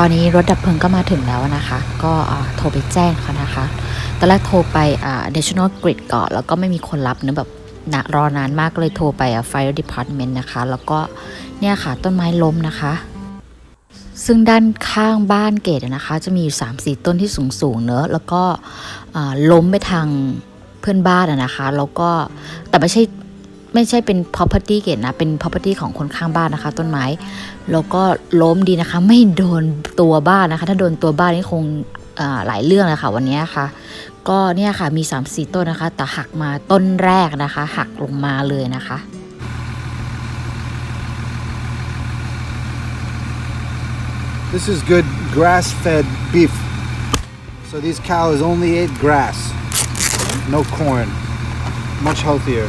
ตอนนี้รถดับเพลิงก็มาถึงแล้วนะคะ ก็โทรไปแจ้งเขานะคะ ตอนแรกโทรไป National Grid ก่อนแล้วก็ไม่มีคนรับเนะแบบนะรอนานมากเลยโทรไป Fire Department นะคะ แล้วก็เนี่ยค่ะต้นไม้ล้มนะคะ ซึ่งด้านข้างบ้านเกดอะนะคะ จะมีอยู่3 4 ต้นที่สูงสูงๆเนอะแล้วก็ล้มไปทางเพื่อนบ้านนะคะ แล้วก็แต่ไม่ใช่ ไม่ใช่เป็น property เกดนะ เป็น property ของคนข้างบ้านนะคะ ต้นไม้ แล้วก็ล้มดีนะคะ ไม่โดนตัวบ้านนะคะ ถ้าโดนตัวบ้านนี่คงหลายเรื่องเลยค่ะวันนี้ค่ะ ก็เนี่ยค่ะมี 3 4 ต้นนะคะ แต่หักมาต้นแรกนะคะ หักลงมาเลยนะคะ This is good grass fed beef. So these cows only ate grass, no corn. Much healthier.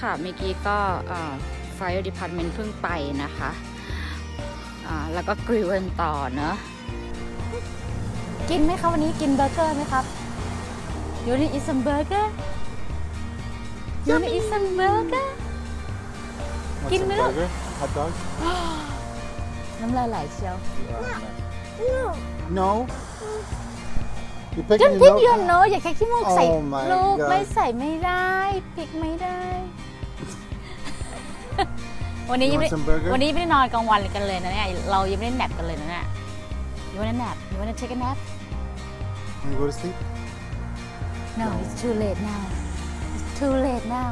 ค่ะเมื่อกี้ก็อ่า Fire Department เพิ่งไปนะคะอ่าแล้วก็กริลกันต่อเนอะกินไหมคะวันนี้กินเบอร์เกอร์ไหมครับ You wanna eat some burger You wanna eat some burger Want Give some me that. burger? Hot dog? น้ำลายไหลเชียว No. You picking Don't your pick nose? your nose อย่าแค่ขี้มูกใส่ Oh my ลูก God ไม่ใส่ไม่ได้พริกไม่ได้ วันนี้ยังไม่ You want some burger? วันนี้ไม่ได้นอนกลางวันกันเลยนะเนี่ย เรายังไม่ได้แนปกันเลยนะเนี่ย You wanna nap You wanna take a nap Wanna go to sleep? No it's too late now It's too late now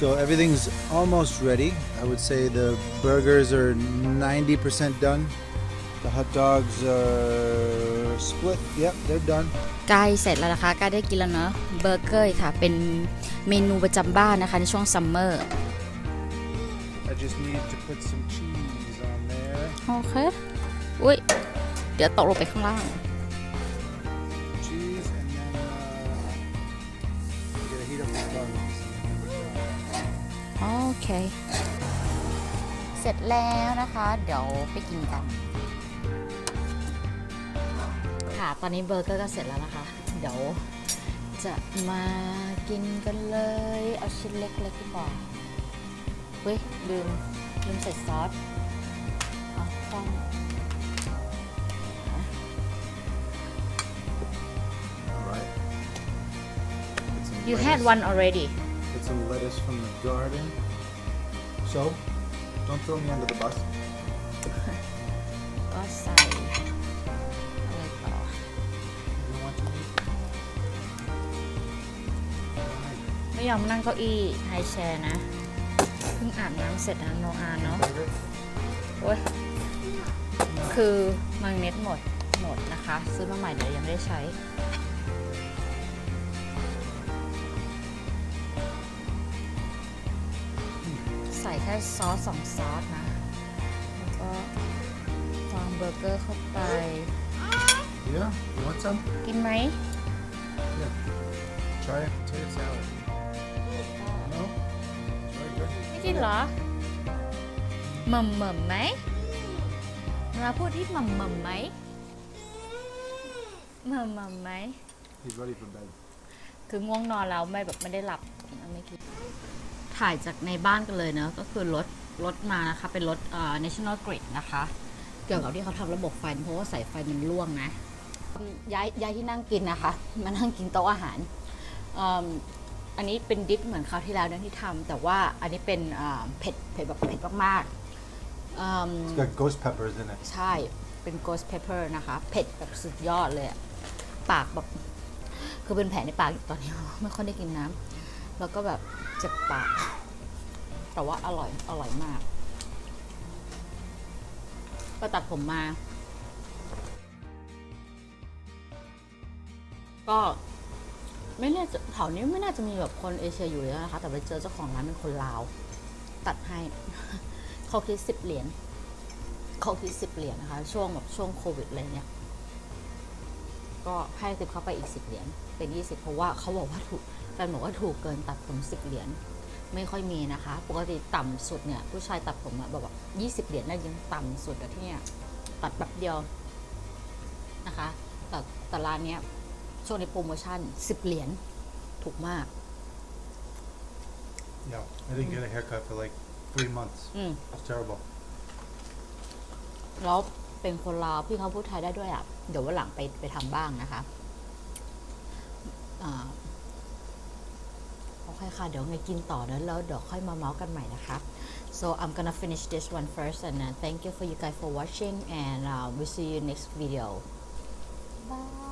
So everything's almost ready. I would say the burgers are 90% done. The hot dogs are split. Yep, they're done. ใกล้เสร็จแล้วนะคะใกล้ได้กินแล้วเนอะเบอร์เกอร์ค่ะ เป็นเมนูประจำบ้านนะคะ ในช่วงซัมเมอร์ I just need to put some cheese on there. โอเค อุ้ย เดี๋ยวตกลงไปข้างล่าง Cheese and then uh, you gotta heat up the buns. โอเค เสร็จแล้วนะคะ เดี๋ยวไปกินกัน ค่ะ ตอนนี้เบอร์เกอร์ก็เสร็จแล้วนะคะ เดี๋ยวจะมากินกันเลย เอาชิ้นเล็กๆดีกว่าเฮ้ยลืมลืมใส่ซอสเอาต้อง Alright. Get some you had lettuce- one already Get some lettuce from the garden. So, don't throw me under the bus. ก็ใส่ ไม่ยอมนั่งเก้าอี้ไฮแชร์นะ เพิ่งอาบน้ำเสร็จนะโนอาเนาะ Burger? โอ้ยคือมายองเนสหมดหมดนะคะ ซื้อมาใหม่เดี๋ยวยังไม่ได้ใช้ ใส่แค่ซอสสองซอสนะ แล้วก็วางเบอร์เกอร์เข้าไป Yeah. You want some? กินไหม Try it. Potato salad. กินเหรอหม่ำหม่ำไหมมาพูดที่หม่ำหม่ำไหมหม่ำหม่ำไหม He's ready for bed. คือง่วงนอนแล้วไม่แบบไม่ได้หลับไม่คิดถ่ายจากในบ้านกันเลยเนอะก็คือรถรถมานะคะ เป็นรถเอ่อ national grid นะคะ เกี่ยวกับที่เขาทำระบบไฟเพราะว่าสายไฟมันร่วงนะ ย้ายย้ายที่นั่งกินนะคะ มานั่งกินโต๊ะอาหารเอิ่ม อันนี้เป็นดิฟเหมือนคราวที่แล้วนะที่ทำแต่ว่าอันนี้เป็นอ่าเผ็ดเผ็ดแบบเผ็ดมากๆเอิ่ม It's got ghost peppers in it. ใช่ เป็น ghost pepper นะคะ เผ็ดแบบสุดยอดเลยอะปากแบบ คือเป็นแผลในปากอยู่ตอนนี้ ไม่ค่อยได้กินน้ำ แล้วก็แบบเจ็บปาก แต่ว่าอร่อย อร่อยมาก ก็ตัดผมมา ก็ ไม่น่าจะแถวนี้ไม่น่าจะมีแบบคนเอเชียอยู่เลยนะคะ แต่ไปเจอเจ้าของร้านเป็นคนลาว ตัดให้ เขาคิดสิบเหรียญเขาคิดสิบเหรียญนะคะ ช่วงแบบช่วงโควิดอะไรเนี้ยก็ให้ติปเข้าไปอีกสิบเหรียญ เป็นยี่สิบเพราะว่าเขาบอกว่าถูกแฟนบอกว่าถูกเกินตัดผมสิบเหรียญ ไม่ค่อยมีนะคะ ปกติต่ำสุดเนี่ยผู้ชายตัดผมอะแบบว่ายี่สิบเหรียญน่ายังต่ำสุดอะที่เนี่ยตัดแบบเดียวนะคะ แต่แต่ร้านเนี้ย ช่วงในโปรโมชั่นสิบเหรียญถูกมาก Yeah, I didn't get a haircut for like three months. อืม It's terrible. แล้วเป็นคนลาวพี่เขาพูดไทยได้ด้วยอะ เดี๋ยววันหลังไปไปทำบ้างนะคะอ่าโอเคค่ะ เดี๋ยวไงกินต่อนะแล้วเดี๋ยวค่อยมาเมาส์กันใหม่นะคะ so I'm gonna finish this one first and uh, thank you for you guys for watching and uh, we'll see you next video bye